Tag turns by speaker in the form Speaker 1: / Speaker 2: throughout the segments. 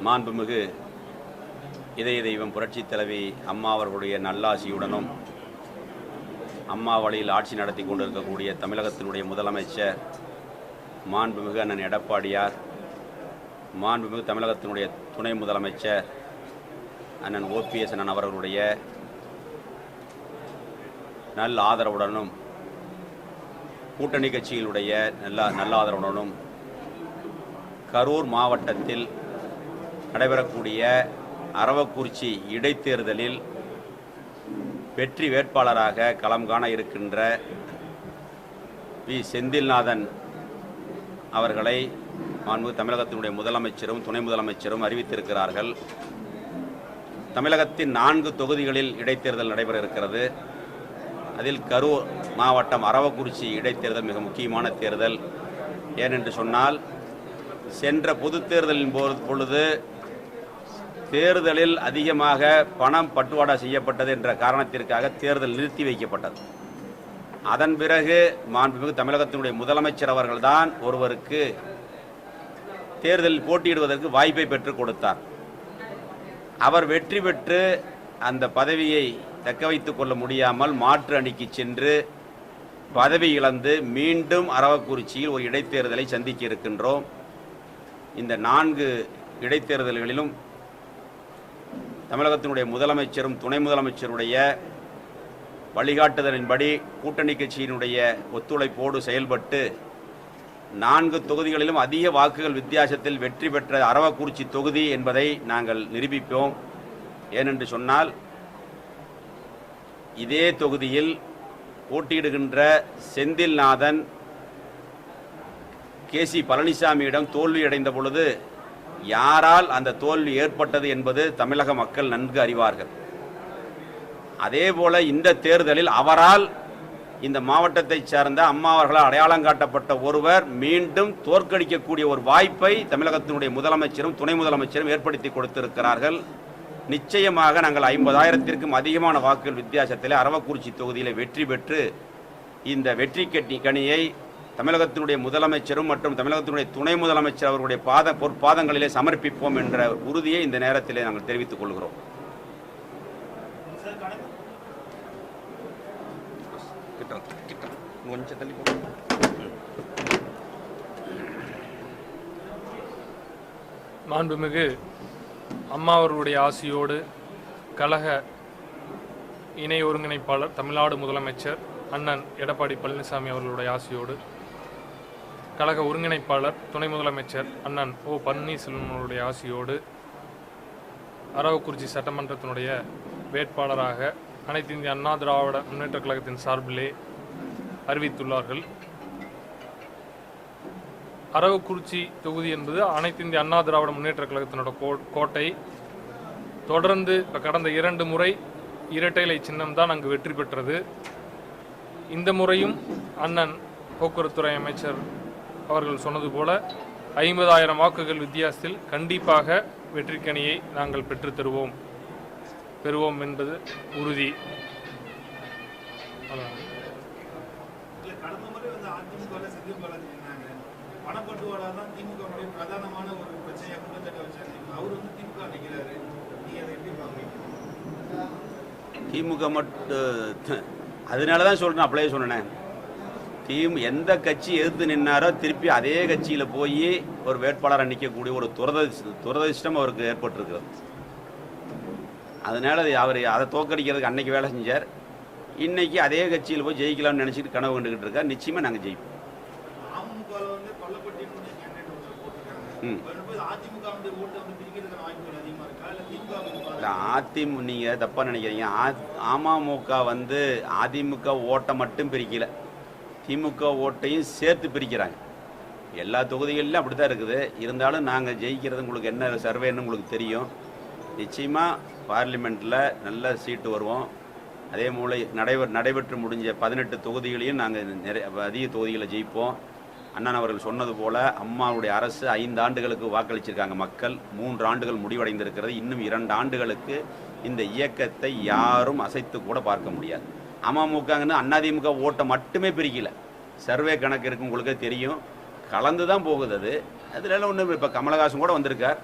Speaker 1: மாண்புமிகு இதய தெய்வம் புரட்சி தலைவி அம்மா அவர்களுடைய நல்லாசியுடனும் அம்மா வழியில் ஆட்சி நடத்தி கொண்டிருக்கக்கூடிய தமிழகத்தினுடைய முதலமைச்சர் மாண்புமிகு அண்ணன் எடப்பாடியார் மாண்புமிகு தமிழகத்தினுடைய துணை முதலமைச்சர் அண்ணன் ஓபிஎஸ் அண்ணன் அவர்களுடைய நல்ல ஆதரவுடனும் கூட்டணி கட்சிகளுடைய நல்ல நல்ல ஆதரவுடனும் கரூர் மாவட்டத்தில் நடைபெறக்கூடிய அரவக்குறிச்சி இடைத்தேர்தலில் வெற்றி வேட்பாளராக களம் காண இருக்கின்ற வி செந்தில்நாதன் அவர்களை மாண்பு தமிழகத்தினுடைய முதலமைச்சரும் துணை முதலமைச்சரும் அறிவித்திருக்கிறார்கள். தமிழகத்தின் நான்கு தொகுதிகளில் இடைத்தேர்தல் நடைபெற இருக்கிறது. அதில் கரூர் மாவட்டம் அரவக்குறிச்சி இடைத்தேர்தல் மிக முக்கியமான தேர்தல். ஏனென்று சொன்னால் சென்ற பொதுத் தேர்தலின் போது பொழுது தேர்தலில் அதிகமாக பணம் பட்டுவாடா செய்யப்பட்டது என்ற காரணத்திற்காக தேர்தல் நிறுத்தி வைக்கப்பட்டது. அதன் பிறகு மாண்புமிகு தமிழகத்தினுடைய முதலமைச்சர் அவர்கள்தான் ஒருவருக்கு தேர்தலில் போட்டியிடுவதற்கு வாய்ப்பை பெற்றுக் கொடுத்தார். அவர் வெற்றி பெற்று அந்த பதவியை தக்க வைத்துக் கொள்ள முடியாமல் மாற்று அணிக்கு சென்று பதவி இழந்து மீண்டும் அரவக்குறிச்சியில் ஒரு இடைத்தேர்தலை சந்திக்க இருக்கின்றோம். இந்த நான்கு இடைத்தேர்தல்களிலும் தமிழகத்தினுடைய முதலமைச்சரும் துணை முதலமைச்சருடைய வழிகாட்டுதலின்படி கூட்டணி கட்சியினுடைய ஒத்துழைப்போடு செயல்பட்டு நான்கு தொகுதிகளிலும் அதிக வாக்குகள் வித்தியாசத்தில் வெற்றி பெற்ற அரவக்குறிச்சி தொகுதி என்பதை நாங்கள் நிரூபிப்போம். ஏனென்று சொன்னால் இதே தொகுதியில் போட்டியிடுகின்ற செந்தில்நாதன் கே சி பழனிசாமியிடம் தோல்வியடைந்த பொழுது யாரால் அந்த தோல்வி ஏற்பட்டது என்பது தமிழக மக்கள் நன்கு அறிவார்கள். அதே போல இந்த தேர்தலில் அவரால் இந்த மாவட்டத்தைச் சேர்ந்த அம்மா அவர்களால் அடையாளம் காட்டப்பட்ட ஒருவர் மீண்டும் தோற்கடிக்கக்கூடிய ஒரு வாய்ப்பை தமிழகத்தினுடைய முதலமைச்சரும் துணை முதலமைச்சரும் ஏற்படுத்தி கொடுத்திருக்கிறார்கள். நிச்சயமாக நாங்கள் ஐம்பதாயிரத்திற்கும் அதிகமான வாக்குகள் வித்தியாசத்தில் அரவக்குறிச்சி தொகுதியில் வெற்றி பெற்று இந்த வெற்றி கட்டி கனியை தமிழகத்தினுடைய முதலமைச்சரும் மற்றும் தமிழகத்தினுடைய துணை முதலமைச்சர் அவர்களுடைய பாத பொற்பாதங்களிலே சமர்ப்பிப்போம் என்ற உறுதியை இந்த நேரத்திலே நாங்கள் தெரிவித்துக் கொள்கிறோம்.
Speaker 2: மாண்புமிகு அம்மா அவர்களுடைய ஆசியோடு கழக இணை ஒருங்கிணைப்பாளர் தமிழ்நாடு முதலமைச்சர் அண்ணன் எடப்பாடி பழனிசாமி அவர்களுடைய ஆசியோடு கழக ஒருங்கிணைப்பாளர் துணை முதலமைச்சர் அண்ணன் ஓ பன்னீர்செல்வனுடைய ஆசியோடு அரவக்குறிச்சி சட்டமன்றத்தினுடைய வேட்பாளராக அனைத்து இந்திய அண்ணா திராவிட முன்னேற்றக் கழகத்தின் சார்பிலே அறிவித்துள்ளார்கள். அரவக்குறிச்சி தொகுதி என்பது அனைத்து இந்திய அண்ணா திராவிட முன்னேற்ற கழகத்தினோட கோட்டை. தொடர்ந்து கடந்த இரண்டு முறை இரட்டைலை சின்னம் தான் அங்கு வெற்றி பெற்றது. இந்த முறையும் அண்ணன் போக்குவரத்துறை அமைச்சர் அவர்கள் சொன்னது போல ஐம்பதாயிரம் வாக்குகள் வித்தியாசத்தில் கண்டிப்பாக வெற்றிக்கனியை நாங்கள் பெற்றுத் தருவோம். பெறுவோம் என்பது உறுதி.
Speaker 3: திமுக
Speaker 1: மட்டும் அதனால தான் சொல்கிறேன் அப்படியே சொன்னேன். திமு எந்த கட்சி எதிர்த்து நின்னாரோ திருப்பி அதே கட்சியில் போய் ஒரு வேட்பாளரை நிற்கக்கூடிய ஒரு துரதிருஷ்ட துரதிர்ஷ்டம் அவருக்கு ஏற்பட்டிருக்கிறது. அதனால அது அவர் அதை தோக்கடிக்கிறதுக்கு அன்னைக்கு வேலை செஞ்சார். இன்னைக்கு அதே கட்சியில் போய் ஜெயிக்கலாம்னு நினச்சிட்டு கனவு கண்டுக்கிட்டு இருக்கார். நிச்சயமாக நாங்கள் ஜெயிப்போம்.
Speaker 3: அதிமுக
Speaker 1: நீங்கள் தப்பாக நினைக்கிறீங்க அமமுக வந்து அதிமுக ஓட்டை மட்டும் பிரிக்கல. திமுக ஓட்டையும் சேர்த்து பிரிக்கிறாங்க. எல்லா தொகுதிகளிலும் அப்படி தான் இருக்குது. இருந்தாலும் நாங்கள் ஜெயிக்கிறது உங்களுக்கு என்ன சர்வேன்னு உங்களுக்கு தெரியும். நிச்சயமாக பார்லிமெண்ட்டில் நல்ல சீட்டு வருவோம். அதே மூலை நடைபெ நடைபெற்று முடிஞ்ச பதினெட்டு தொகுதிகளையும் நாங்கள் நிறைய அதிக தொகுதிகளை ஜெயிப்போம். அண்ணன் அவர்கள் சொன்னது போல் அம்மாவுடைய அரசு ஐந்து ஆண்டுகளுக்கு வாக்களிச்சிருக்காங்க மக்கள். மூன்று ஆண்டுகள் முடிவடைந்திருக்கிறது. இன்னும் இரண்டு ஆண்டுகளுக்கு இந்த இயக்கத்தை யாரும் அசைத்து கூட பார்க்க முடியாது. அமமுகங்கன்னு அதிமுக ஓட்டை மட்டுமே பிரிக்கல. சர்வே கணக்கு இருக்கு உங்களுக்கே தெரியும். கலந்து தான் போகுது அது. அதில் ஒன்றும் இப்போ கமலஹாசன் கூட வந்திருக்கார்.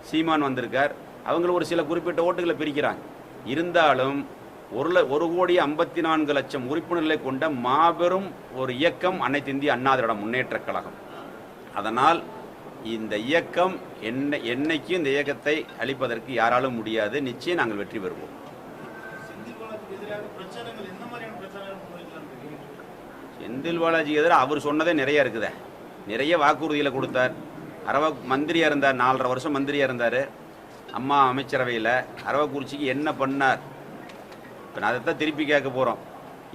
Speaker 1: சீமான் வந்திருக்கார். அவங்கள ஒரு சில குறிப்பிட்ட ஓட்டுகளை பிரிக்கிறாங்க. இருந்தாலும் ஒரு ஒரு கோடி ஐம்பத்தி நான்கு லட்சம் உறுப்பினர்களை கொண்ட மாபெரும் ஒரு இயக்கம் அனைத்து இந்திய அண்ணா திராவிட முன்னேற்றக் கழகம். அதனால் இந்த இயக்கம் என்ன என்னைக்கும் இந்த இயக்கத்தை அழிப்பதற்கு யாராலும் முடியாது. நிச்சயம் நாங்கள் வெற்றி பெறுவோம்.
Speaker 3: செந்தில்
Speaker 1: பாலாஜி எதிராக அவர் சொன்னதே நிறைய இருக்குதே. நிறைய வாக்குறுதியில் கொடுத்தார். அரவ மந்திரியாக இருந்தார் நாலரை வருஷம் மந்திரியாக இருந்தார். அம்மா அமைச்சரவையில் அரவக்குறிச்சிக்கு என்ன பண்ணார்? இப்போ நான் அதைத்தான் திருப்பி கேட்க போகிறோம்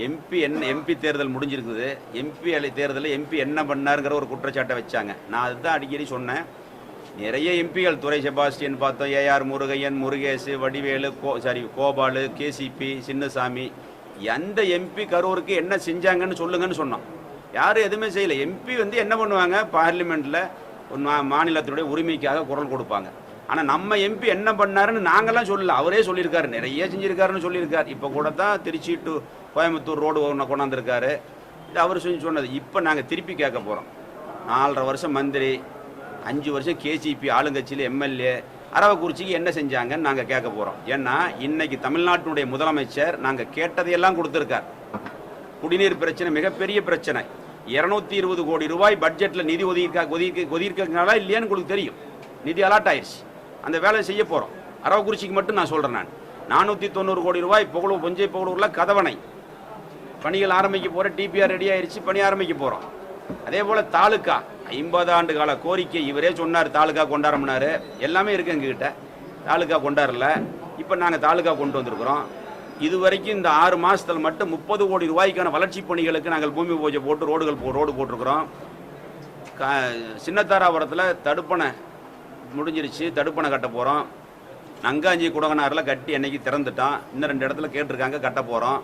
Speaker 1: எம்பி என்ன எம்பி தேர்தல் முடிஞ்சிருக்குது. எம்பி அலை தேர்தலில் எம்பி என்ன பண்ணாருங்கிற ஒரு குற்றச்சாட்டை வச்சாங்க. நான் அதுதான் அடிக்கடி சொன்னேன். நிறைய எம்பிகள் துறை செபாஸ்டியன் பார்த்தோம். ஏஆர் முருகையன் முருகேஷ் வடிவேலு கோ சாரி கோபாலு கேசிபி சின்னசாமி எந்த எம்பி கரூருக்கு என்ன செஞ்சாங்கன்னு சொல்லுங்கன்னு சொன்னோம் யாரும் எதுவுமே செய்யலை. எம்பி வந்து என்ன பண்ணுவாங்க? பார்லிமெண்ட்டில் ஒரு மா- மாநிலத்தினுடைய உரிமைக்காக குரல் கொடுப்பாங்க. ஆனால் நம்ம எம்பி என்ன பண்ணாருன்னு நாங்களாம் சொல்லல. அவரே சொல்லியிருக்காரு. நிறைய செஞ்சுருக்காருன்னு சொல்லியிருக்காரு. இப்போ கூட தான் திருச்சி டு கோயம்புத்தூர் ரோடு ஒன்று கொண்டாந்துருக்காரு. இது அவர் செஞ்சு சொன்னது. இப்போ நாங்கள் திருப்பி கேட்க போகிறோம் நாலரை வருஷம் மந்திரி அஞ்சு வருஷம் கேசிபி ஆளுங்கட்சியில் எம்எல்ஏ அரவக்குறிச்சிக்கு என்ன செஞ்சாங்கன்னு நாங்கள் கேட்க போகிறோம் ஏன்னா இன்னைக்கு தமிழ்நாட்டினுடைய முதலமைச்சர் நாங்கள் கேட்டதையெல்லாம் கொடுத்துருக்கார். குடிநீர் பிரச்சனை மிகப்பெரிய பிரச்சனை. இருநூத்தி இருபது கோடி ரூபாய் பட்ஜெட்டில் நிதி ஒதுக்கா ஒதுக்கி ஒதுக்கிறதுனால இல்லையான்னு உங்களுக்கு தெரியும். நிதி அலாட் ஆயிடுச்சு அந்த வேலையை செய்ய போகிறோம் அரவக்குறிச்சிக்கு மட்டும் நான் சொல்கிறேன் நான். நானூற்றி தொண்ணூறு கோடி ரூபாய் புகழூர் பொஞ்சை புகழூரில் கதவணை. பணிகள் ஆரம்பிக்க போகிற டிபிஆர் ரெடி ஆயிடுச்சு பணி ஆரம்பிக்க போகிறோம் அதே போல் தாலுக்கா ஐம்பது ஆண்டு கால கோரிக்கை இவரே சொன்னார் தாலுக்கா கொண்டாடம்னாரு எல்லாமே இருக்கு எங்ககிட்ட. தாலுக்கா கொண்டாடல இப்போ நாங்கள் தாலுக்கா கொண்டு வந்திருக்கிறோம். இது வரைக்கும் இந்த ஆறு மாதத்தில் மட்டும் முப்பது கோடி ரூபாய்க்கான வளர்ச்சி பணிகளுக்கு நாங்கள் பூமி பூஜை போட்டு ரோடுகள் போ ரோடு போட்டிருக்கிறோம். க சின்னத்தாராபுரத்தில் தடுப்பணை முடிஞ்சிருச்சு. தடுப்பணை கட்ட போகிறோம் நங்காஞ்சி குடகனாரில் கட்டி அன்னைக்கு திறந்துட்டான். இன்னும் ரெண்டு இடத்துல கேட்டிருக்காங்க கட்ட போகிறோம்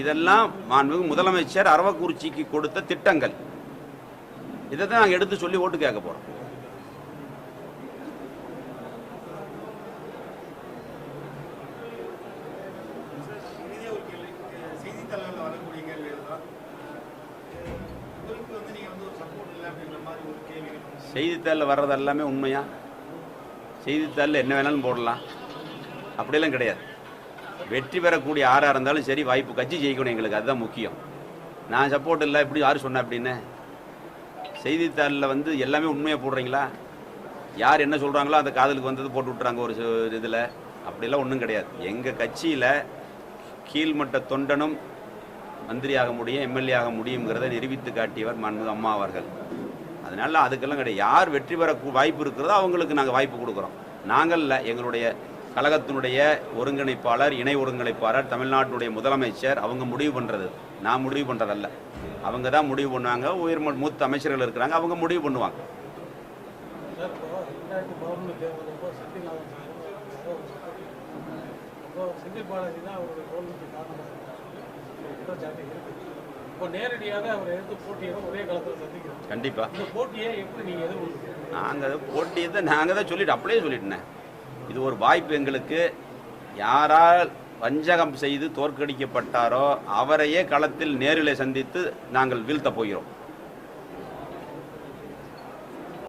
Speaker 1: இதெல்லாம் மாண்புமிகு முதலமைச்சர் அரவக்குறிச்சிக்கு கொடுத்த திட்டங்கள். இதை தான் நாங்கள் எடுத்து சொல்லி ஓட்டு கேட்க போகிறோம் செய்தித்தாளில் வர்றது எல்லாமே உண்மையா? செய்தித்தாளில் என்ன வேணாலும் போடலாம். அப்படியெல்லாம் கிடையாது. வெற்றி பெறக்கூடிய யாராக இருந்தாலும் சரி வாய்ப்பு கட்சி ஜெயிக்கணும் எங்களுக்கு. அதுதான் முக்கியம். நான் சப்போர்ட் இல்லை இப்படி யார் சொன்ன அப்படின்னு செய்தித்தாளில் வந்து எல்லாமே உண்மையாக போடுறீங்களா? யார் என்ன சொல்கிறாங்களோ அந்த காதலுக்கு வந்தது போட்டு விட்றாங்க ஒரு இதில். அப்படிலாம் ஒன்றும் கிடையாது. எங்கள் கட்சியில் கீழ்மட்ட தொண்டனும் மந்திரியாக முடியும் எம்எல்ஏ ஆக முடியுங்கிறத நிரூபித்து காட்டியவர் மாண்புமிகு அம்மா அவர்கள். அதனால அதுக்கெல்லாம் கிடையாது. யார் வெற்றி பெற வாய்ப்பு இருக்கிறதோ அவங்களுக்கு நாங்கள் வாய்ப்பு கொடுக்குறோம். நாங்கள் இல்லை எங்களுடைய கழகத்தினுடைய ஒருங்கிணைப்பாளர் இணை ஒருங்கிணைப்பாளர் தமிழ்நாட்டுடைய முதலமைச்சர் அவங்க முடிவு பண்ணுறது நான் முடிவு பண்ணுறதல்ல அவங்க தான் முடிவு பண்ணுவாங்க. உயர் மூத்த அமைச்சர்கள் இருக்கிறாங்க. அவங்க முடிவு பண்ணுவாங்க.
Speaker 4: எதிர்கொள்றீங்க
Speaker 1: நாங்கள் போட்டியை தான் நாங்கள் தான் சொல்லிட்டு அப்படியே சொல்லிட்டேன். இது ஒரு வாய்ப்பு எங்களுக்கு. யாரால் வஞ்சகம் செய்து தோற்கடிக்கப்பட்டாரோ அவரையே களத்தில் நேரிலே சந்தித்து நாங்கள் வீழ்த்தப் போகிறோம்.